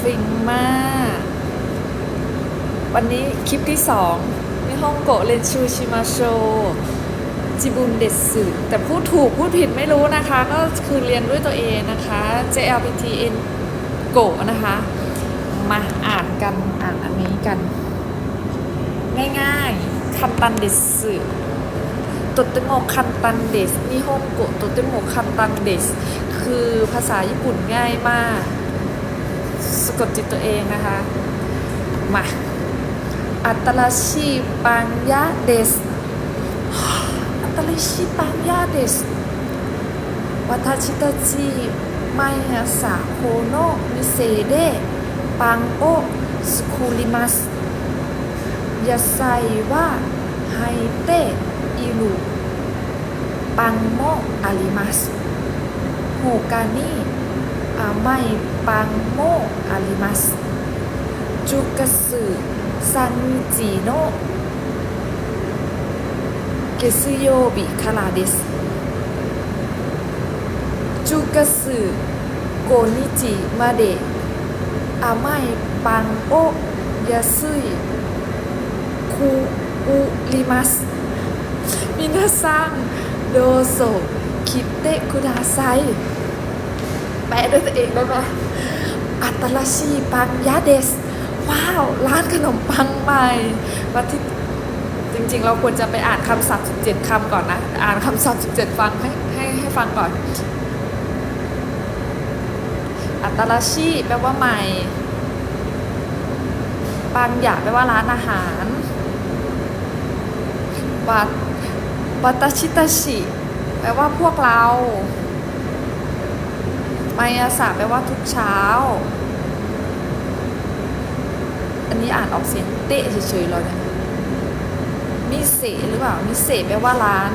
ฟิงมาก วันนี้คลิปที่สองในฮ่องโกะเรนชูชิมาโชจิบุนเดสึแต่พูดถูกพูดผิดไม่รู้นะคะ ก็คือเรียนด้วยตัวเองนะคะ JLPT N โกะนะคะ มาอ่านกันอ่านอันนี้กัน ง่ายๆคันตันเดสึตดเตโมคันตันเดสนิฮงโกะตดเตโมคันตันเดสคือภาษาญี่ปุ่นง่ายมาก กดจิตตัวเองนะคะ มา อัตราชีปัญญาเดส อัตราชีปัญญาเดสวัตชิตาจีไมฮาสาโคโนมิเซเดปังโอสคูลิมัสยาไซว่าไฮเตอิลูปังโมอาลิมัสโฮกานี่ ไม่ปังโมอาริมัสจุกสึซันจิโนเกซโยบิคาลาดิสจุกสึโกนิจิมาเดะอาไม่ปังโอยาซุคูอุลิมัสมินาซังโดเตะาไซ แปลด้วยตัวเองได้ไหมอัตราชีปังยาเดส ว้าว ร้านขนมปังใหม่วัที่จริง ๆ เราควรจะไปอ่านคำศัพท์17คำก่อนนะ อ่านคำศัพท์17ฟังให้ให้ให้ฟังก่อน อัตราชีแปลว่าใหม่ปังยาแปลว่าร้านอาหารวัตวัตชิตาชิแปลว่าพวกเรา ไมอาสาแปลว่าทุกเช้า อันนี้อ่านออกเสียงเตะเฉยๆเลยเนี่ยมิเสหรือเปล่ามิเสแปลว่าร้าน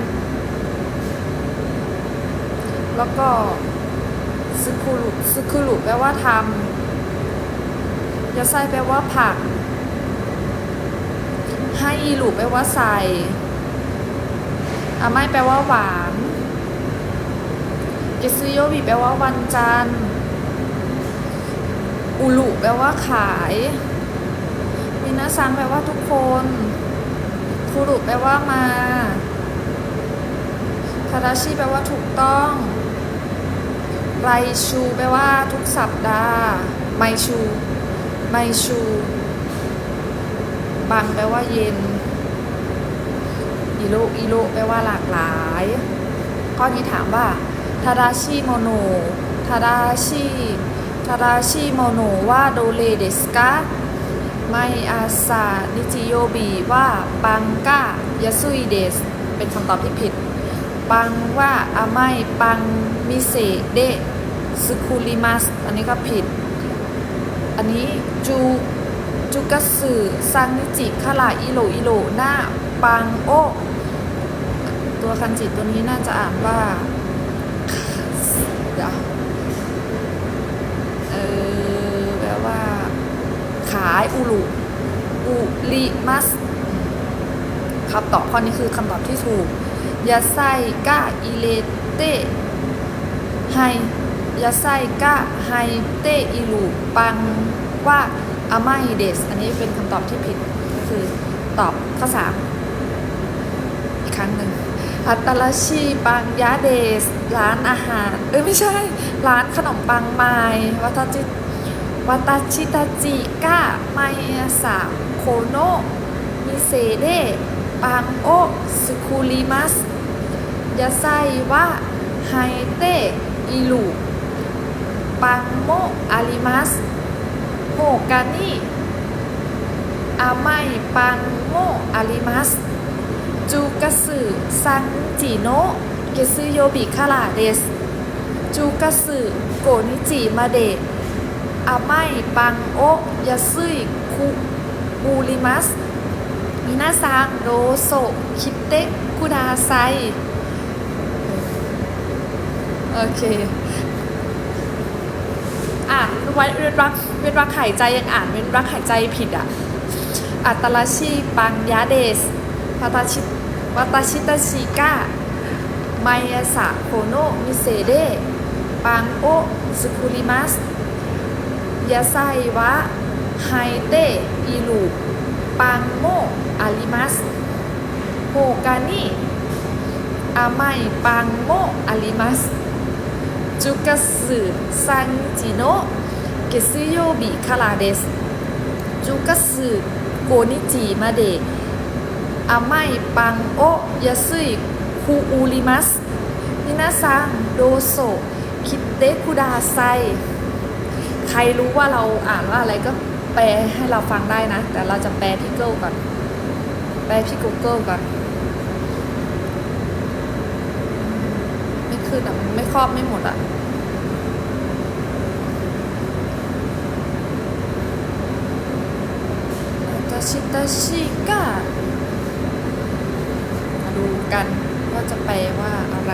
แล้วก็ซึคุรุซึคุรุแปลว่าทำยาไซแปลว่าผักให้อีลูแปลว่าใส่อาไม่แปลว่าหวาน เกซึโยบิแปลว่าวันจันทร์ อุลุแปลว่าขายมินาซังแปลว่าทุกคนคุรุแปลว่ามาทาราชิแปลว่าถูกต้องไรชูแปลว่าทุกสัปดาห์ ไมชูไมชูบางแปลว่าเย็นอิโรอิโรแปลว่าหลากหลาย ข้อนี้ถามว่า ทาราชิโมโนทาราชิทาราชิโมโนว่าโดเลเดสกาไมอาซานิจิโยบิว่าปังกายาซุยเดส เป็นคำตอบที่ผิด ปังว่าอาไมปังมิเซเดสคุลิมัส อันนี้ก็ผิด อันนี้จูจูกัสึซังนิจิคาราอิโรอิโรหน้าปังโอตัวคันจิตัวนี้น่าจะอ่านว่า เดี๋ยวเออแปลว่า ขายอุลุอุลิมัสคำตอบข้อนี้คือคำตอบที่ถูกยาไซกะอิเลเตไฮยาไซกะไฮเตอิลุปังว่าอาไมเดส อันนี้เป็นคำตอบที่ผิดก็คือตอบข้อสามอีกครั้งหนึ่ง อัตราชีปังยาเดส ร้านอาหาร เอ้ยไม่ใช่ ร้านขนมปังไมวัตจิวัตชิตาจิกะไมอาสาโคโนมิเซเดปังโอสุคุริมัสยาไซวะไฮเตอิลุปังโมอาริมัสโฮกานิอาไมปังโมอาริมัส จูกัสึซังจิโนะเกซึโยบิคาราเดสจูกัสึโกนิจิมาเดะอาไมปังโอยาซึยคุบูริมัสมินาซังโดโซคิเตะคุดาไซโอเคอ่านไว้เว้นรักเว้นรักหายใจยังอ่านเว้นรักหายใจผิดอะอัตราชีปังยาเดสวัตชิ วัตชิตาชิกะไมอาสะโคโนมิเซเดปังโอสุคุริมัสยาไซวะไฮเตอิลูปังโมอาริมัสโฮกานิอาไมปังโมอาริมัสจูกัสสึซันจิโนเกซึโยบิคาราเดสจูกัสึโกนิจิมาเดะ อาไมปังโอยาซึยคูอูริมัสมินาซังโดโซคิเตคุดาไซ ใครรู้ว่าเราอ่านว่าอะไรก็แปลให้เราฟังได้นะ แต่เราจะแปลที่ Google ก่อน แปลที่ Google ก่อน ไม่ขึ้นอะ มันไม่ครอบไม่หมดอะตาชิตาชิ กันว่าจะแปลว่าอะไร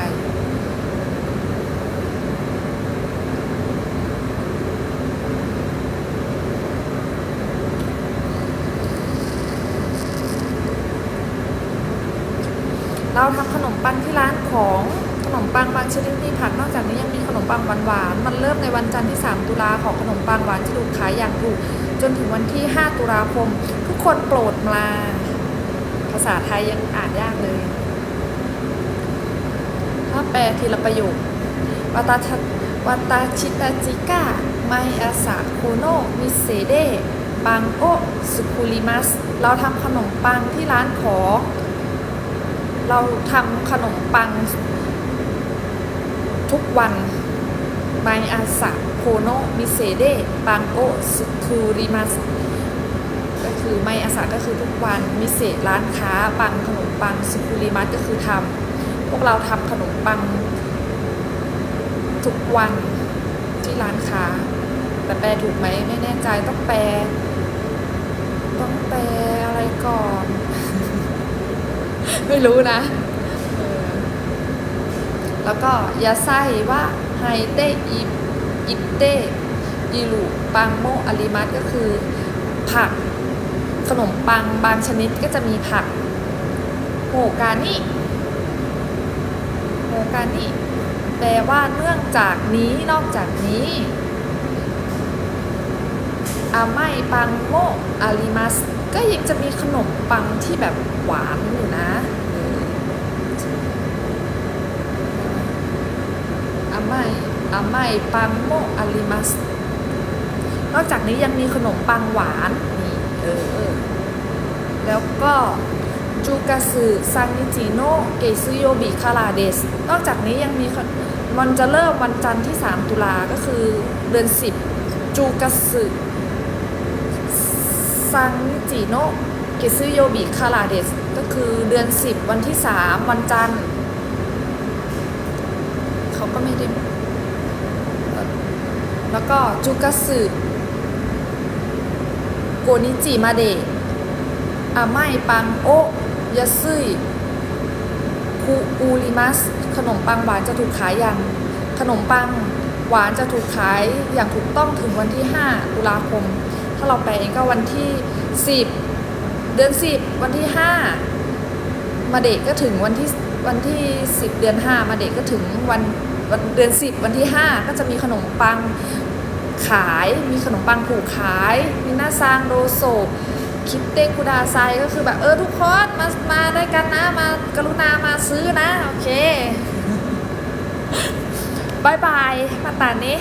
เราทำขนมปังที่ร้านของขนมปังบางชนิดมีผักนอกจากนี้ยังมีขนมปังหวานๆมันเริ่มในวันจันทร์ที่ 3 ตุลาของขนมปังหวานที่ถูกขายอย่างถูก จนถึงวันที่ 5 ตุลาคม ทุกคนโปรดมา ภาษาไทยยังอ่านยากเลย ถ้าแปลทีละประโยควัตาวัตาชิตาจิกะไมอาสะโคโนมิเซเดปังโอสุคุริมัส เราทำขนมปังที่ร้านของเราทำขนมปังทุกวันไมอาสะโคโนมิเซเดปังโอสุคุริมัส ก็คือไมอาสะก็คือทุกวันมิเศษร้านค้าปังขนมปังสุคุริมัสก็คือทำ พวกเราทำขนมปังทุกวันที่ร้านค้า แต่แปลถูกไหมไม่แน่ใจต้องแปล ต้องแปลอะไรก่อน ไม่รู้นะ แล้วก็ยาไส้ว่าไฮเตอิอิเตอิลูปังโมอาริมัสก็คือ ผักขนมปังบางชนิดก็จะมีผักโฮกานิ โฮกานิแปลว่าเนื่องจากนี้นอกจากนี้อาไม่ปังโมอาริมัส ก็ยังจะมีขนมปังที่แบบหวานอยู่นะอาไม่อาไม่ปังโมอาริมัส นอกจากนี้ยังมีขนมปังหวานนี่เออแล้วก็ จูกาสึซันนิจิโนเกซึโยบิคาราเดส นอกจากนี้ยังมีมันจะเริ่มวันจันทร์ที่ 3 ตุลาก็คือเดือน 10 จูกาสึซันนิจิโนเกซึโยบิคาราเดส ก็คือเดือน 10 วันที่ 3 วันจันทร์เขาก็ไม่ได้แล้วก็จูกาสึโกนิจิมาเดะอาไม่ปังโอ ยาซึยคูอูริมัส ขนมปังหวานจะถูกขายอย่าง ขนมปังหวานจะถูกขายอย่างถูกต้องถึงวันที่ 5 ตุลาคม ถ้าเราแปลเองก็วันที่ 10 เดือน 10 วันที่ 5 มาเด็กก็ถึงวันที่วันที่ 10 เดือน 5 มาเด็กก็ถึงวันวันเดือน 10 วันที่ 5 ก็จะมีขนมปังขาย มีขนมปังผูกขาย มีหน้าซางโดโซ คิดเตคุดาไซก็คือแบบเออทุกคนมามาได้วยกันนะมากรุณามาซื้อนะ โอเคบายบายมาตานี้